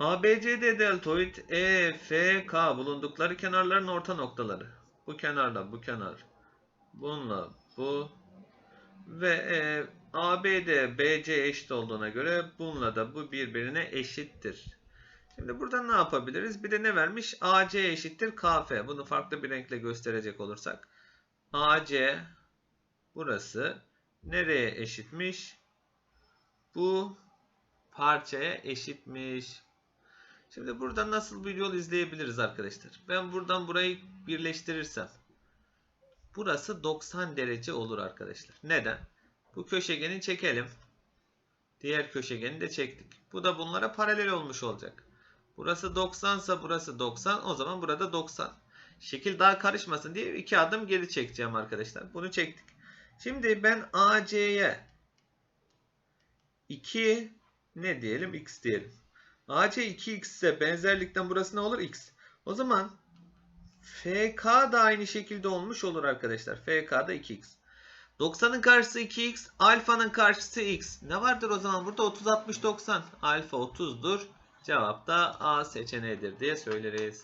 ABCD deltoid EFK bulundukları kenarların orta noktaları. Bu kenarla bu kenar. Bununla bu. Ve e, ABD BC eşit olduğuna göre bununla da bu birbirine eşittir. Şimdi burada ne yapabiliriz? Bir de ne vermiş? AC eşittir KF. Bunu farklı bir renkle gösterecek olursak. AC burası nereye eşitmiş? Bu parçaya eşitmiş. Şimdi burada nasıl bir yol izleyebiliriz arkadaşlar? Ben buradan burayı birleştirirsem burası 90 derece olur arkadaşlar. Neden? Bu köşegeni çekelim. Diğer köşegeni de çektik. Bu da bunlara paralel olmuş olacak. Burası 90 ise burası 90. O zaman burada 90. Şekil daha karışmasın diye iki adım geri çekeceğim arkadaşlar. Bunu çektik. Şimdi ben AC'ye 2 ne diyelim? X diyelim. AC 2x ise benzerlikten burası ne olur? X. O zaman FK da aynı şekilde olmuş olur arkadaşlar. FK da 2x. 90'ın karşısı 2x, alfanın karşısı x. Ne vardır o zaman burada? 30 60 90. Alfa 30'dur. Cevap da A seçeneğidir diye söyleriz.